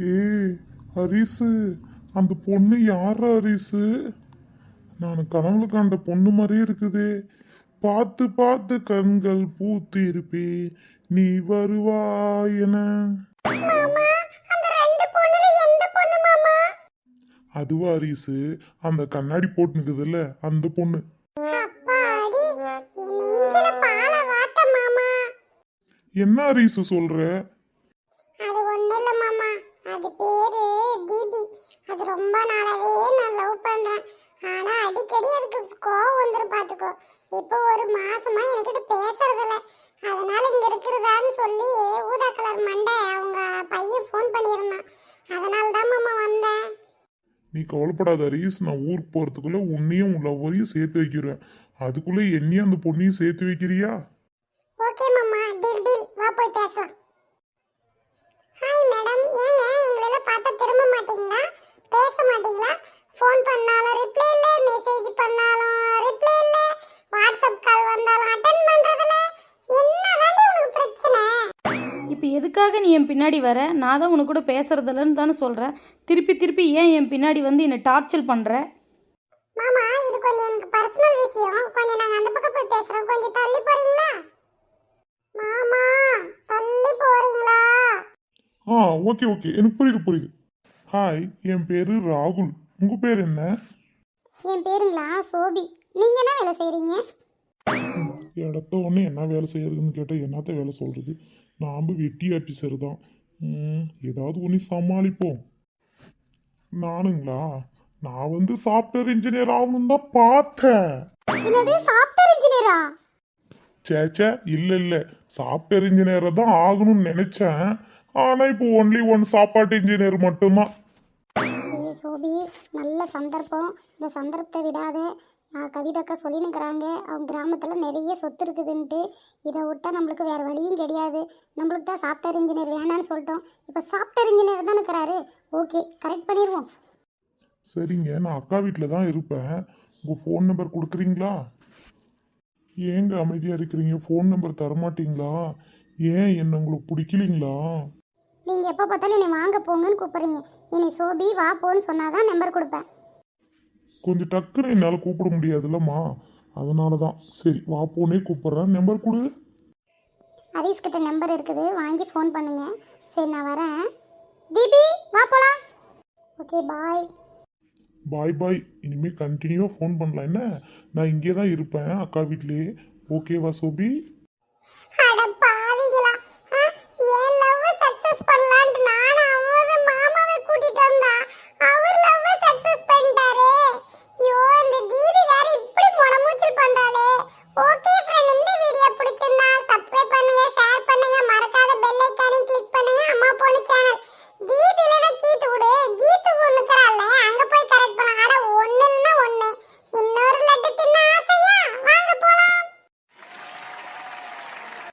ஏய் ஹரிசு அந்த பொண்ணு யாரா ஹரிசு? நான் கனவுல கண்ட பொண்ணு மாதிரியே இருக்குதே. பார்த்து பார்த்து கண்கள் பூத்து இருப்பே நீ வருவாய் என. அதுவா ஹரிசு அந்த கண்ணாடி போட்டு நிக்குதுல்ல அந்த பொண்ணு. என்ன ஹரிசு சொல்ற? அது பேரு தீபி. அது ரொம்ப நாளாவே நான் லவ் பண்றேன். ஆனா அடிக்கடி அதுக்கு கோவம் வந்துரும் பாத்துக்கோ. இப்போ ஒரு மாசமா என்கிட்ட பேசுறது இல்ல அதனால இங்க இருக்கிறதான்னு சொல்லி ஊதா கலர் மண்டை அவங்க பையன் ஃபோன் பண்ணியிருந்தான். அதனால தான் மாமா வந்தேன். நீ கவலைப்படாத ஹரிஸ் நான் ஊருக்கு போறதுக்குள்ள உன்னையும் உன் லவ்வரையும் சேர்த்து வைக்கிறேன். அதுக்குள்ள என்னையும் அந்த பொண்ணையும் சேர்த்து வைக்கிறியா? ஓகே மாமா டீல் டீல் வா போய் பேசலாம். இப்போ எதுக்காக நீ என் பின்னாடி வர? நான் தான் உனக்கு கூட பேசுறதில்லன்னு தானே சொல்கிறேன் திருப்பி திருப்பி ஏன் என் பின்னாடி வந்து என்னை டார்ச்சர் பண்ணுற மாமா இது கொஞ்சம் எனக்கு பர்சனல் விஷயம். கொஞ்சம் நாங்க அந்த பக்கம் போய் பேசுறோம். கொஞ்சம் தள்ளி போறீங்களா? மாமா தள்ளி போறீங்களா? ஆ ஓகே ஓகே. எனக்கு புரியுது புரியுது. ஹாய் என் பேரு ராகுல். உங்க பேர் என்ன? என் பேருங்களா சோபி. நீங்க என்ன வேலை செய்றீங்க? இடத்த ஒன்று என்ன வேலை செய்யறதுன்னு கேட்டால் என்னத்த வேலை சொல்றது? நாம் வெட்டி ஆஃபீஸர் தான். ஏதாவது ஒன்று சமாளிப்போம். நானுங்களா? நான் வந்து சாஃப்ட்வேர் இன்ஜினியர் ஆகணும் தான் பார்த்தேன். சேச்சே இல்லை இல்லை. சாஃப்ட்வேர் இன்ஜினியரை தான் ஆகணும்னு நினச்சேன். ஆனால் இப்போ ஒன்லி ஒன் சாப்பாட்டு இன்ஜினியர் மட்டும்தான். சோபி நல்ல சந்தர்ப்பம். இந்த சந்தர்ப்பத்தை விடாத. கவிதாக்கா சொல்லினுக்கிறாங்க. அவங்க கிராமத்தில் நிறைய சொத்து இருக்குதுன்ட்டு. இதை விட்டா நம்மளுக்கு வேறு வழியும் கிடையாது. நம்மளுக்கு தான் சாஃப்ட்வேர் இன்ஜினியர் வேணான்னு சொல்லிட்டோம். இப்போ சாஃப்ட்வேர் இன்ஜினியர் தான் இருக்கிறாரு. ஓகே கரெக்ட் பண்ணிடுவோம். சரிங்க நான் அக்கா வீட்டில் தான் இருப்பேன். உங்கள் ஃபோன் நம்பர் கொடுக்குறீங்களா? ஏங்க அமைதியாக இருக்கிறீங்க? ஃபோன் நம்பர் தரமாட்டீங்களா? ஏன் என்ன உங்களுக்கு பிடிக்கலீங்களா? நீங்கள் எப்போ பார்த்தாலும் என்னை வாங்க போங்கன்னு கூப்பிட்றீங்க. என்னை சோபி வா போன்னு சொன்னால் தான் நம்பர் கொடுப்பேன். கொஞ்சம் டக்குன்னு என்னால் கூப்பிட முடியாதுல்லம்மா. அதனால தான் சரி வா போனே கூப்பிட்றேன். நம்பர் கொடு. ஹரீஸ் கிட்ட நம்பர் இருக்குது. வாங்கி ஃபோன் பண்ணுங்க. சரி நான் வரேன். தீபி வா போலாம். ஓகே பாய் பாய் பாய் இனிமேல் கண்டினியூவாக ஃபோன் பண்ணலாம். என்ன? நான் இங்கே தான் இருப்பேன் அக்கா வீட்லேயே. ஓகேவா சோபி?